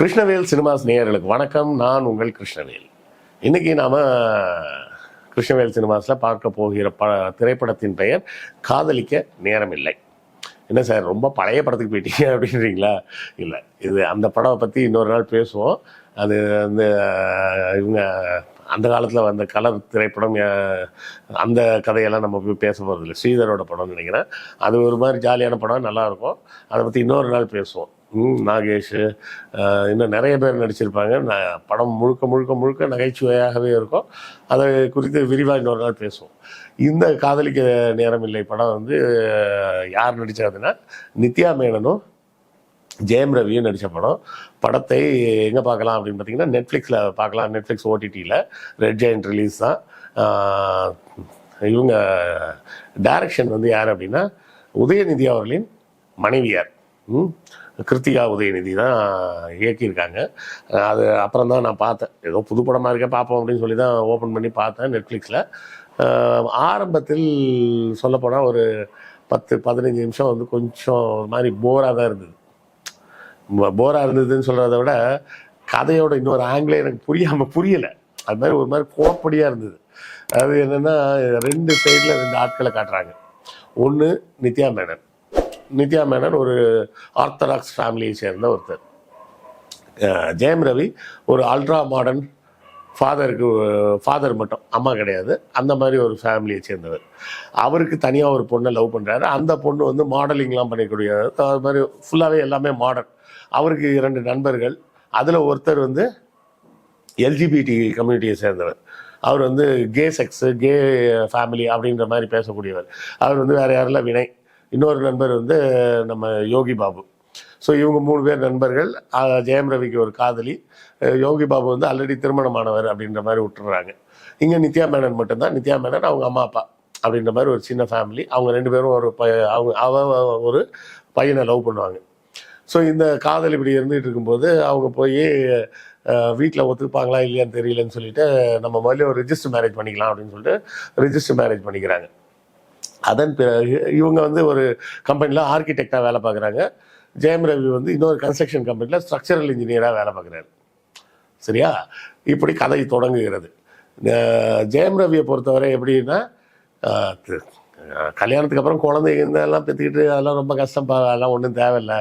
Krishnavel cinemas நேயர்களுக்கு வணக்கம். நான் உங்கள் கிருஷ்ணவேல். இன்னைக்கு நாம கிருஷ்ணவேல் சினிமாஸில் பார்க்க போகிற ப திரைப்படத்தின் பெயர் காதலிக்க நேரமில்லை. என்ன சார் ரொம்ப பழைய படத்துக்கு போயிட்டீங்க அப்படின்றீங்களா? இல்லை இது அந்த படம் பற்றி இன்னொரு நாள் பேசுவோம். அது வந்து இவங்க அந்த காலத்தில் வந்த கலர் திரைப்படம் அந்த கதையெல்லாம் நம்ம போய் பேச போகிறதில்ல ஸ்ரீதரோட படம்னு நினைக்கிறேன். அது ஒரு மாதிரி ஜாலியான படம் நல்லாயிருக்கும் அதை பற்றி இன்னொரு நாள் பேசுவோம். நாகேஷ் இன்னும் நிறைய பேர் நடிச்சிருப்பாங்க. நான் படம் முழுக்க முழுக்க முழுக்க நகைச்சுவையாகவே இருக்கும். அதை குறித்து விரிவாக இன்னொரு நாள் பேசுவோம். இந்த காதலிக்க நேரம் இல்லை படம் வந்து யார் நடித்தாதுன்னா நித்யா மேனனும் ஜெயம் ரவியும் நடித்த படம். படத்தை எங்கே பார்க்கலாம் அப்படின்னு பார்த்தீங்கன்னா நெட்ஃப்ளிக்ஸில் பார்க்கலாம். நெட்ஃப்ளிக்ஸ் ஓடிடியில் ரெட் ஜெயண்ட் ரிலீஸ் தான். இவங்க டைரக்ஷன் வந்து யார் அப்படின்னா உதயநிதி அவர்களின் மனைவியார். ம், கிருத்திகா உதயநிதி தான் இயக்கியிருக்காங்க. அது அப்புறம் தான் நான் பார்த்தேன். ஏதோ புது படமாக இருக்க பார்ப்போம் அப்படின்னு சொல்லி தான் ஓப்பன் பண்ணி பார்த்தேன் நெட்ஃப்ளிக்ஸில் ஆரம்பத்தில் சொல்லப்போனால் ஒரு பத்து பதினஞ்சு நிமிஷம் வந்து கொஞ்சம் ஒரு மாதிரி போராக தான் இருந்தது. போராக இருந்ததுன்னு சொல்கிறத விட கதையோட இன்னொரு ஆங்கிலே எனக்கு புரியாமல் புரியலை. அது மாதிரி ஒரு மாதிரி கோப்படியாக இருந்தது. அது என்னென்னா ரெண்டு சைடில் ரெண்டு ஆட்களை காட்டுறாங்க. ஒன்று நித்யா மேனன். நித்யா மேனன் ஒரு ஆர்த்தடாக்ஸ் ஃபேமிலியை சேர்ந்த ஒருத்தர். ஜெயம் ரவி ஒரு அல்ட்ரா மாடர்ன் ஃபாதருக்கு ஃபாதர் மட்டும் அம்மா கிடையாது. அந்த மாதிரி ஒரு ஃபேமிலியை சேர்ந்தவர். அவருக்கு தனியாக ஒரு பொண்ணை லவ் பண்ணுறாரு அந்த பொண்ணு வந்து மாடலிங்லாம் பண்ணிக்கூடிய அது மாதிரி ஃபுல்லாகவே எல்லாமே மாடர்ன் அவருக்கு இரண்டு நண்பர்கள். அதில் ஒருத்தர் வந்து எல்ஜிபிடி கம்யூனிட்டியை சேர்ந்தவர். அவர் வந்து கே செக்ஸு கே ஃபேமிலி அப்படின்ற மாதிரி பேசக்கூடியவர். அவர் வந்து வேறு யாரெல்லாம் வினய் இன்னொரு நண்பர் வந்து நம்ம யோகி பாபு. ஸோ இவங்க மூணு பேர் நண்பர்கள் ஜெயம் ரவிக்கு ஒரு காதலி யோகி பாபு வந்து ஆல்ரெடி திருமணமானவர் அப்படின்ற மாதிரி விட்டுறாங்க. இங்கே நித்யா மேனன் மட்டும்தான். நித்யா மேனன் அவங்க அம்மா அப்பா அப்படின்ற மாதிரி ஒரு சின்ன ஃபேமிலி அவங்க ரெண்டு பேரும் ஒரு ப அவங்க அவ அவ ஒரு பையனை லவ் பண்ணுவாங்க. ஸோ இந்த காதல் இப்படி இருந்துகிட்டு இருக்கும்போது அவங்க போய் வீட்டில் ஒத்துப்பாங்களா இல்லையான்னு தெரியலன்னு சொல்லிட்டு நம்ம முதல்ல ஒரு ரிஜிஸ்டர் மேரேஜ் பண்ணிக்கலாம் அப்படின்னு சொல்லிட்டு ரிஜிஸ்டர் மேரேஜ் பண்ணிக்கிறாங்க. அதன் பிறகு இவங்க வந்து ஒரு கம்பெனியில் ஆர்கிடெக்டாக வேலை பார்க்குறாங்க. ஜெயம் ரவி வந்து இன்னொரு கன்ஸ்ட்ரக்ஷன் கம்பெனியில் ஸ்ட்ரக்சரல் இன்ஜினியராக வேலை பார்க்குறாரு. சரியா? இப்படி கதை தொடங்குகிறது. ஜெயம் ரவியை பொறுத்தவரை எப்படின்னா கல்யாணத்துக்கு அப்புறம் குழந்தைங்க இதெல்லாம் பெற்றுக்கிட்டு அதெல்லாம் ரொம்ப கஷ்டம்ப்பா அதெல்லாம் ஒன்றும் தேவையில்ல.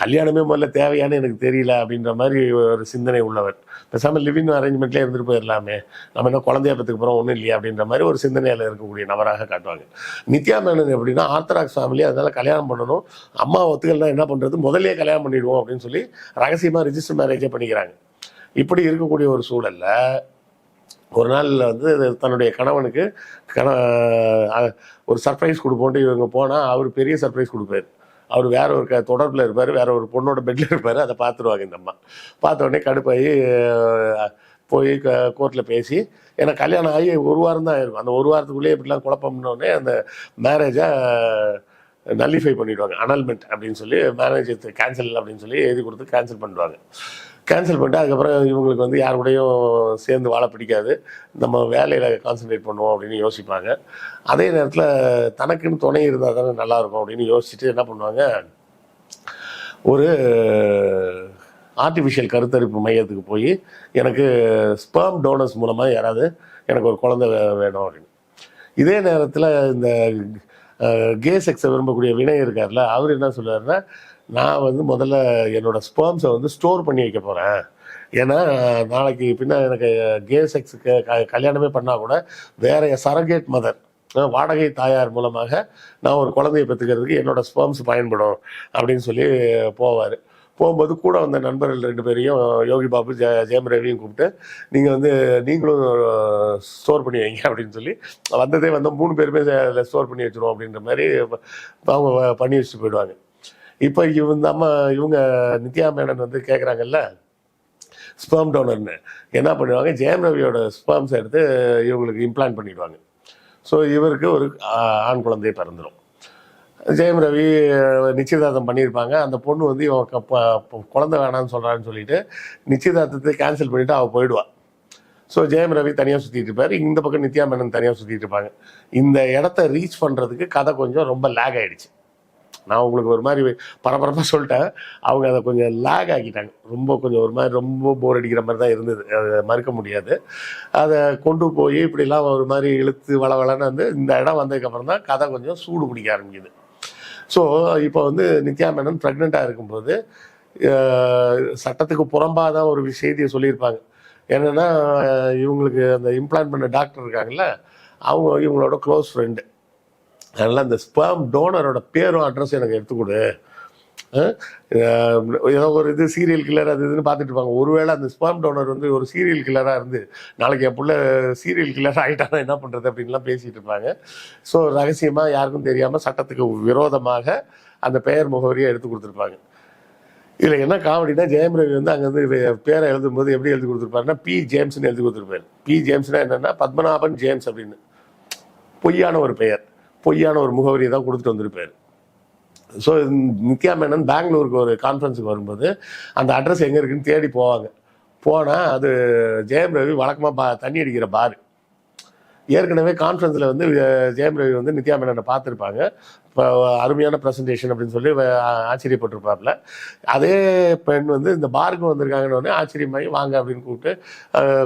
கல்யாணமே முதல்ல தேவையானு எனக்கு தெரியல அப்படின்ற மாதிரி ஒரு சிந்தனை உள்ளவர் பேசாமல் லிவிங் அரேஞ்ச்மெண்ட்லேயே இருந்துட்டு போயிடலாமே நம்ம என்ன குழந்தைய பத்துக்கு அப்புறம் ஒன்றும் இல்லையா அப்படின்ற மாதிரி ஒரு சிந்தனையில் இருக்கக்கூடிய நபராக காட்டுவாங்க. நித்யா மேனன் எப்படின்னா ஆர்த்தடாக்ஸ் ஃபேமிலி அதனால் கல்யாணம் பண்ணணும். அம்மா ஒத்துக்கள்னா என்ன பண்ணுறது முதலே கல்யாணம் பண்ணிவிடுவோம் அப்படின்னு சொல்லி ரகசியமாக ரிஜிஸ்டர் மேரேஜே பண்ணிக்கிறாங்க. இப்படி இருக்கக்கூடிய ஒரு சூழல்ல ஒரு நாளில் வந்து தன்னுடைய கணவனுக்கு கண ஒரு சர்ப்ரைஸ் கொடுப்போன்ட்டு இவங்க போனால் அவர் பெரிய சர்ப்ரைஸ் கொடுப்பாரு. அவர் வேற ஒரு க தொடர்பில் இருப்பார் வேற ஒரு பொண்ணோட பெட்டில் இருப்பார் அதை பார்த்துருவாங்க இந்த அம்மா. பார்த்த உடனே கடுப்பாகி போய் கோர்ட்டில் பேசி ஏன்னா கல்யாணம் ஆகி ஒரு வாரம் தான் ஆயிருக்கும் அந்த ஒரு வாரத்துக்குள்ளேயே இப்படிலாம் குழப்பம்னோடனே அந்த மேரேஜை நல்லிஃபை பண்ணிவிடுவாங்க அனல்மெண்ட் அப்படின்னு சொல்லி மேரேஜ் கேன்சல் அப்படின்னு சொல்லி எழுதி கொடுத்து கேன்சல் பண்ணிடுவாங்க. கேன்சல் பண்ணிட்டு அதுக்கப்புறம் இவங்களுக்கு வந்து யார் கூடயும் சேர்ந்து வாழ பிடிக்காது. நம்ம வேலையில் கான்சென்ட்ரேட் பண்ணுவோம் அப்படின்னு யோசிப்பாங்க. அதே நேரத்தில் தனக்குன்னு துணை இருந்தால் தானே நல்லாயிருக்கும் அப்படின்னு யோசிச்சுட்டு என்ன பண்ணுவாங்க? ஒரு ஆர்டிஃபிஷியல் கருத்தரிப்பு மையத்துக்கு போய் எனக்கு ஸ்பெர்ம் டோனர்ஸ் மூலமாக யாராவது எனக்கு ஒரு குழந்தை வேணும் அப்படின்னு. இதே நேரத்தில் இந்த கே செக்ஸை விரும்பக்கூடிய வினய் இருக்கார்ல அவர் என்ன சொல்லுவார்னா நான் வந்து முதல்ல என்னோட ஸ்பெர்ம்ஸை வந்து ஸ்டோர் பண்ணி வைக்க போகிறேன் ஏன்னா நாளைக்கு பின்ன எனக்கு கே செக்ஸுக்கு க கல்யாணமே பண்ணால் கூட வேற சரகேட் மதர் வாடகை தாயார் மூலமாக நான் ஒரு குழந்தையை பெற்றுக்கிறதுக்கு என்னோட ஸ்பெர்ம்ஸ் பயன்படும் அப்படின்னு சொல்லி போவார். போகும்போது கூட வந்த நண்பர்கள் ரெண்டு பேரையும் யோகி பாபு ஜெ ஜெயம் ரவியும் கூப்பிட்டு நீங்கள் வந்து நீங்களும் ஸ்டோர் பண்ணி வைங்க அப்படின்னு சொல்லி வந்ததே வந்து மூணு பேருமே ஸ்டோர் பண்ணி வச்சுருவோம் அப்படின்ற மாதிரி அவங்க பண்ணி வச்சுட்டு போயிடுவாங்க. இப்போ இவங்க நம்ம இவங்க நித்யா மேனன் வந்து கேட்குறாங்கல்ல ஸ்பெர்ம் டோனர்னு என்ன பண்ணுவாங்க? ஜெயம் ரவியோட ஸ்பேம்ஸ் எடுத்து இவங்களுக்கு இம்ப்ளான் பண்ணிடுவாங்க. ஸோ இவருக்கு ஒரு ஆண் குழந்தை பிறந்துடும் ஜெயம் ரவி நிச்சயதார்த்தம் பண்ணியிருப்பாங்க. அந்த பொண்ணு வந்து இவன் குழந்தை வேணாம்னு சொல்கிறான்னு சொல்லிட்டு நிச்சயதார்த்தத்தை கேன்சல் பண்ணிவிட்டு அவள் போயிடுவா. ஸோ ஜெயம் ரவி தனியாக சுற்றிட்டு இருப்பார். இந்த பக்கம் நித்யா மேனன் தனியாக சுற்றிட்டு இருப்பாங்க. இந்த இடத்த ரீச் பண்ணுறதுக்கு கதை கொஞ்சம் ரொம்ப லேக் ஆகிடுச்சு நான் உங்களுக்கு ஒரு மாதிரி பரபரப்பாக சொல்லிட்டேன். அவங்க அதை கொஞ்சம் லேக் ஆக்கிட்டாங்க. ரொம்ப கொஞ்சம் ஒரு மாதிரி ரொம்ப போர் அடிக்கிற மாதிரி தான் இருந்தது. அதை மறுக்க முடியாது. அதை கொண்டு போய் இப்படிலாம் ஒரு மாதிரி இழுத்து வளவளன்னு வந்து இந்த இடம் வந்ததுக்கப்புறம் தான் கதை கொஞ்சம் சூடு பிடிக்க ஆரம்பிக்குது. ஸோ இப்போ வந்து நித்யா மேனன் ப்ரெக்னெண்ட்டாக இருக்கும்போது சட்டத்துக்கு புறம்பாக தான் ஒரு செய்தியை சொல்லியிருப்பாங்க. என்னென்னா இவங்களுக்கு அந்த இம்ப்ளான் பண்ண டாக்டர் இருக்காங்கல்ல அவங்க இவங்களோட க்ளோஸ் ஃப்ரெண்டு அதனால் அந்த ஸ்பேம் டோனரோட பேரும் அட்ரஸும் எனக்கு எடுத்துக்கொடு ஏதோ ஒரு இது சீரியல் கில்லர் அது இதுன்னு பார்த்துட்டு இருப்பாங்க. ஒருவேளை அந்த ஸ்பேம் டோனர் வந்து ஒரு சீரியல் கில்லராக இருந்து நாளைக்கு என் பிள்ளை சீரியல் கில்லர் ஆகிட்டானா என்ன பண்ணுறது அப்படின்லாம் பேசிகிட்டு இருப்பாங்க. ஸோ ரகசியமாக யாருக்கும் தெரியாமல் சட்டத்துக்கு விரோதமாக அந்த பெயர் முகவரியை எடுத்து கொடுத்துருப்பாங்க. இதில் என்ன காமெடினா ஜெயம் ரவி வந்து அங்கே வந்து பேரை எழுதும்போது எப்படி எழுதி கொடுத்துருப்பாருன்னா பி ஜேம்ஸ்னு எழுதி கொடுத்துருப்பாரு. பி ஜேம்ஸ்னா என்னென்னா பத்மநாபன் ஜேம்ஸ் அப்படின்னு. பொய்யான ஒரு பெயர். பொய்யான ஒரு முகவரியை தான் கொடுத்துட்டு வந்திருப்பார். ஸோ நித்யா மேனன் பெங்களூருக்கு ஒரு கான்ஃபரன்ஸுக்கு வரும்போது அந்த அட்ரஸ் எங்கே இருக்குன்னு தேடி போவாங்க. போனால் அது ஜெயம் ரவி வழக்கமாக பா தண்ணி அடிக்கிற பார். ஏற்கனவே கான்ஃபரன்ஸில் வந்து ஜெயம் ரவி வந்து நித்யா மேனனை பார்த்துருப்பாங்க. இப்போ அருமையான ப்ரெசன்டேஷன் அப்படின்னு சொல்லி வ- ஆச்சரியப்பட்டிருப்பார்ல அதே பெண் வந்து இந்த பாருக்கு வந்திருக்காங்கன்னு ஆச்சரியமாகி வாங்க அப்படின்னு கூப்பிட்டு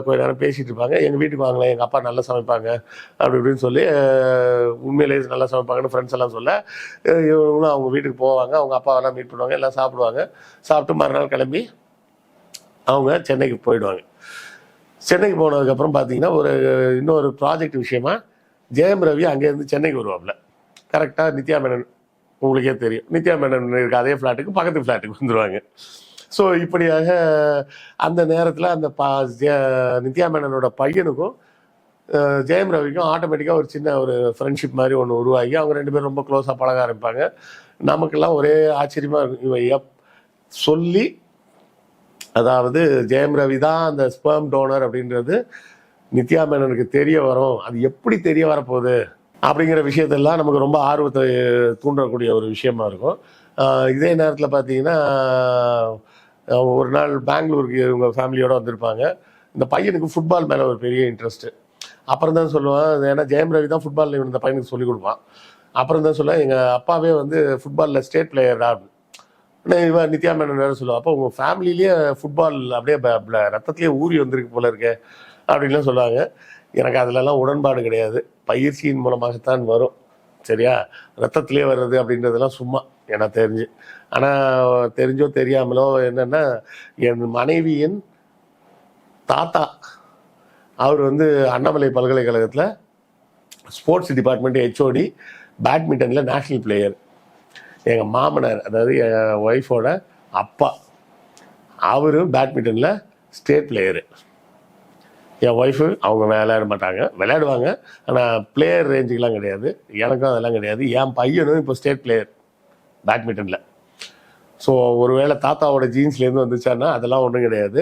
கொஞ்ச நேரம் பேசிகிட்டு இருப்பாங்க. எங்கள் வீட்டுக்கு வாங்கலாம் எங்கள் அப்பா நல்லா சமைப்பாங்க அப்படி இப்படின்னு சொல்லி உண்மையிலேயே நல்லா சமைப்பாங்கன்னு ஃப்ரெண்ட்ஸ் எல்லாம் சொல்ல இவங்களும் அவங்க வீட்டுக்கு போவாங்க. அவங்க அப்பாவெல்லாம் மீட் பண்ணுவாங்க எல்லாம் சாப்பிடுவாங்க. சாப்பிட்டு மறுநாள் கிளம்பி அவங்க சென்னைக்கு போயிடுவாங்க. சென்னைக்கு போனதுக்கப்புறம் பார்த்தீங்கன்னா ஒரு இன்னொரு ப்ராஜெக்ட் விஷயமா ஜெயம் ரவி அங்கேருந்து சென்னைக்கு வருவாப்ல கரெக்டாக நித்யா மேனன் உங்களுக்கே தெரியும். நித்யா மேனன் இருக்க அதே ஃப்ளாட்டுக்கு பக்கத்து ஃப்ளாட்டுக்கு வந்துடுவாங்க ஸோ இப்படியாக அந்த நேரத்தில் அந்த பா நித்யா மேனனோட பையனுக்கும் ஜெயம் ரவிக்கும் ஆட்டோமேட்டிக்காக ஒரு சின்ன ஒரு ஃப்ரெண்ட்ஷிப் மாதிரி ஒன்று உருவாகி அவங்க ரெண்டு பேரும் ரொம்ப க்ளோஸாக பழக ஆரம்பிப்பாங்க. நமக்கெல்லாம் ஒரே ஆச்சரியமாக இருக்கும். இவன் எப் சொல்லி அதாவது ஜெயம் ரவி தான் அந்த ஸ்பெர்ம் டோனர் அப்படின்றது நித்யா மேனனுக்கு தெரிய வரும். அது எப்படி தெரிய வரப்போகுது அப்படிங்கிற விஷயத்தெல்லாம் நமக்கு ரொம்ப ஆர்வத்தை தூண்டக்கூடிய ஒரு விஷயமா இருக்கும். இதே நேரத்தில் பார்த்தீங்கன்னா ஒரு நாள் பெங்களூருக்கு இவங்க ஃபேமிலியோடு வந்திருப்பாங்க. இந்த பையனுக்கு ஃபுட்பால் மேலே ஒரு பெரிய இன்ட்ரெஸ்ட்டு அப்புறம் தான் சொல்லுவான் ஏன்னா ஜெயம் ரவி தான் ஃபுட்பால் இந்த பையனுக்கு சொல்லிக் கொடுப்பான். அப்புறம் தான் சொல்லுவேன் எங்கள் அப்பாவே வந்து ஃபுட்பாலில் ஸ்டேட் பிளேயர் உடனே இவன் நித்யா மேனன் வேறு சொல்லுவா. அப்போ உங்கள் ஃபேமிலிலேயே ஃபுட்பால் அப்படியே ரத்தத்திலேயே ஊறி வந்திருக்கு போல இருக்கே அப்படின்லாம் சொல்லுவாங்க. எனக்கு அதுலலாம் உடன்பாடு கிடையாது. பயிற்சியின் மூலமாகத்தான் வரும். சரியா? ரத்தத்திலே வர்றது அப்படின்றதெல்லாம் சும்மா எனக்கு தெரிஞ்சு. ஆனால் தெரிஞ்சோ தெரியாமலோ என்னென்னா என் மனைவியின் தாத்தா அவர் வந்து அண்ணாமலை பல்கலைக்கழகத்தில் ஸ்போர்ட்ஸ் டிபார்ட்மெண்ட் ஹெச்ஓடி பேட்மிண்டனில் நேஷ்னல் பிளேயர் எங்கள் மாமனார் அதாவது என் ஒய்ஃபோட அப்பா. அவரும் பேட்மிண்டனில் ஸ்டேட் பிளேயரு என் ஒய்ஃபு அவங்க விளையாட மாட்டாங்க. விளையாடுவாங்க. ஆனால் பிளேயர் ரேஞ்சுக்கெலாம் கிடையாது. எனக்கும் அதெல்லாம் கிடையாது. என் பையனும் இப்போ ஸ்டேட் பிளேயர் பேட்மிண்டனில் ஸோ ஒருவேளை தாத்தாவோட ஜீன்ஸ்லேருந்து வந்துச்சான்னா அதெல்லாம் ஒன்றும் கிடையாது.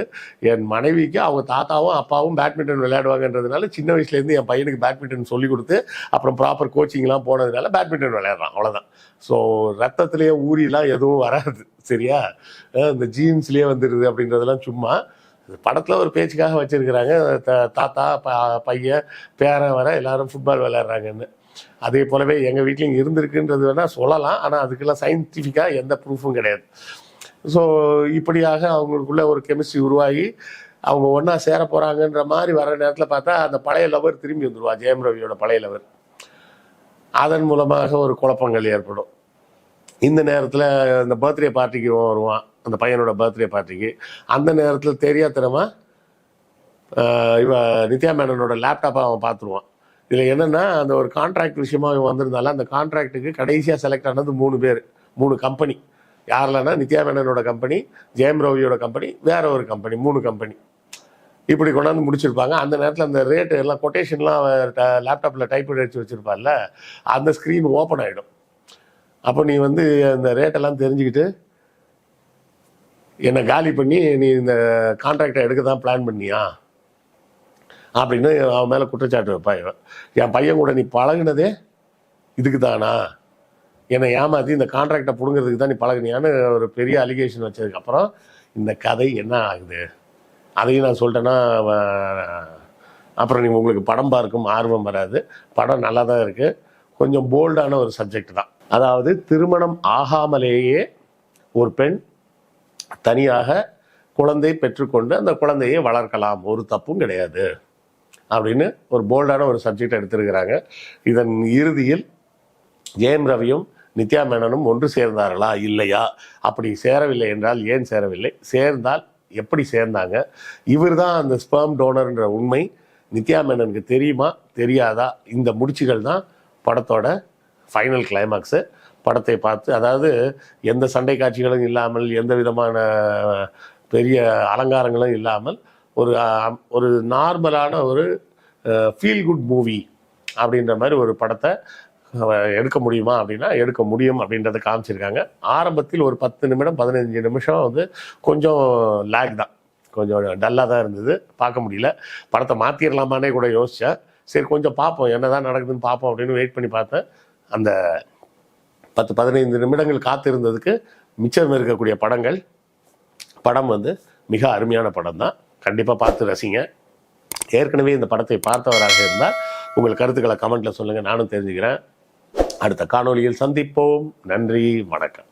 என் மனைவிக்கு அவங்க தாத்தாவும் அப்பாவும் பேட்மிண்டன் விளையாடுவாங்கன்றதுனால சின்ன வயசுலேருந்து என் பையனுக்கு பேட்மிண்டன் சொல்லி கொடுத்து அப்புறம் ப்ராப்பர் கோச்சிங்லாம் போனதுனால பேட்மிண்டன் விளையாடுறான். அவ்வளோதான் ஸோ ரத்தத்திலேயே ஊறிலாம் எதுவும் வராது. சரியா? இந்த ஜீன்ஸ்லேயே வந்துடுது அப்படின்றதெல்லாம் சும்மா. படத்தில் ஒரு பேச்சுக்காக வச்சுருக்கிறாங்க. தாத்தா ப- பையன் பேரன் வர எல்லாரும் ஃபுட்பால் விளையாடுறாங்கன்னு. அதே போலவே எங்கள் வீட்லேயும் இருந்திருக்குன்றது வேணால் சொல்லலாம். ஆனால் அதுக்கெல்லாம் சயின்டிஃபிக்காக எந்த ப்ரூஃபும் கிடையாது. ஸோ இப்படியாக அவங்களுக்குள்ள ஒரு கெமிஸ்ட்ரி உருவாகி அவங்க ஒன்றா சேர போகிறாங்கன்ற மாதிரி வர நேரத்தில் பார்த்தா அந்த பழைய லவர் திரும்பி வந்துடுவா ஜெயம் ரவியோட பழைய லவர் அதன் மூலமாக ஒரு குழப்பங்கள் ஏற்படும். இந்த நேரத்தில் இந்த பர்த்டே பார்ட்டிக்கு வருவான். அந்த பையனோட பர்த்டே பார்ட்டிக்கு. அந்த நேரத்தில் தெரியாத்தனமா இவ நித்யா மேனனோட லேப்டாப்பை அவன் பார்த்துருவான். இதில் என்னென்னா அந்த ஒரு கான்ட்ராக்ட் விஷயமா அவன் வந்திருந்தால அந்த கான்ட்ராக்ட்டுக்கு கடைசியாக செலக்ட் ஆனது மூணு பேர் மூணு கம்பெனி யாரில்னா நித்யா மேனனோட கம்பெனி ஜெயம் ரவியோட கம்பெனி வேற ஒரு கம்பெனி மூணு கம்பெனி இப்படி கொண்டாந்து முடிச்சிருப்பாங்க. அந்த நேரத்தில் அந்த ரேட்டு எல்லாம் கொட்டேஷன்லாம் லேப்டாப்பில் டைப் அடிச்சு வச்சுருப்பார்ல அந்த ஸ்க்ரீன் ஓப்பன் ஆகிடும் அப்போ நீ வந்து அந்த ரேட்டெல்லாம் தெரிஞ்சுக்கிட்டு என்னை காலி பண்ணி நீ இந்த கான்ட்ராக்டை எடுக்க தான் பிளான் பண்ணியா? அப்படின்னு அவன் மேலே குற்றச்சாட்டு வைப்பான் இவன். என் பையன் கூட நீ பழகினதே இதுக்கு தானா என்னை ஏமாற்றி இந்த கான்ட்ராக்டை பிடுங்கிறதுக்கு தான் நீ பழகுனியான்னு ஒரு பெரிய அலிகேஷன் வச்சதுக்கப்புறம் இந்த கதை என்ன ஆகுது? அதையும் நான் சொல்லிட்டேன்னா அவன் அப்புறம் நீங்கள் உங்களுக்கு படம் பார்க்கும் ஆர்வம் வராது. படம் நல்லா தான் இருக்குது கொஞ்சம் போல்டான ஒரு சப்ஜெக்ட் தான். அதாவது திருமணம் ஆகாமலேயே ஒரு பெண் தனியாக குழந்தை பெற்றுக்கொண்டு அந்த குழந்தையை வளர்க்கலாம். ஒரு தப்பும் கிடையாது. அப்படின்னு ஒரு போல்டான ஒரு சப்ஜெக்ட் எடுத்திருக்கிறாங்க. இதன் இறுதியில் ஜெயம் ரவியும் நித்யா மேனனும் ஒன்று சேர்ந்தார்களா? இல்லையா? அப்படி சேரவில்லை என்றால் ஏன் சேரவில்லை? சேர்ந்தால் எப்படி சேர்ந்தாங்க? இவர் தான் அந்த ஸ்பெர்ம் டோனர்ன்ற உண்மை. நித்யா மேனனுக்கு தெரியுமா? தெரியாதா? இந்த முடிச்சுகள் தான் படத்தோட ஃபைனல் கிளைமாக்ஸு படத்தை பார்த்து அதாவது எந்த சண்டை காட்சிகளும் இல்லாமல் எந்த விதமான பெரிய அலங்காரங்களும் இல்லாமல் ஒரு ஒரு நார்மலான ஒரு ஃபீல் குட் மூவி அப்படின்ற மாதிரி ஒரு படத்தை எடுக்க முடியுமா அப்படின்னா எடுக்க முடியும் அப்படின்றத காமிச்சிருக்காங்க. ஆரம்பத்தில் ஒரு பத்து நிமிடம் பதினஞ்சு நிமிஷம் வந்து கொஞ்சம் லேக் தான். கொஞ்சம் டல்லாக தான் இருந்தது. பார்க்க முடியல. படத்தை மாற்றிடலாமானே கூட யோசித்தேன் சரி கொஞ்சம் பார்ப்போம். என்ன தான் நடக்குதுன்னு பார்ப்போம் அப்படின்னு வெயிட் பண்ணி பார்த்தேன். அந்த பத்து பதினைந்து நிமிடங்கள் காத்திருந்ததுக்கு மிச்சம் இருக்கக்கூடிய படங்கள். படம் வந்து மிக அருமையான படம் தான் கண்டிப்பாக பார்த்து ரசிங்க. ஏற்கனவே இந்த படத்தை பார்த்தவராக இருந்தால் உங்கள் கருத்துக்களை கமெண்ட்டில் சொல்லுங்கள் நானும் தெரிஞ்சுக்கிறேன். அடுத்த காணொளியில் சந்திப்போம். நன்றி வணக்கம்.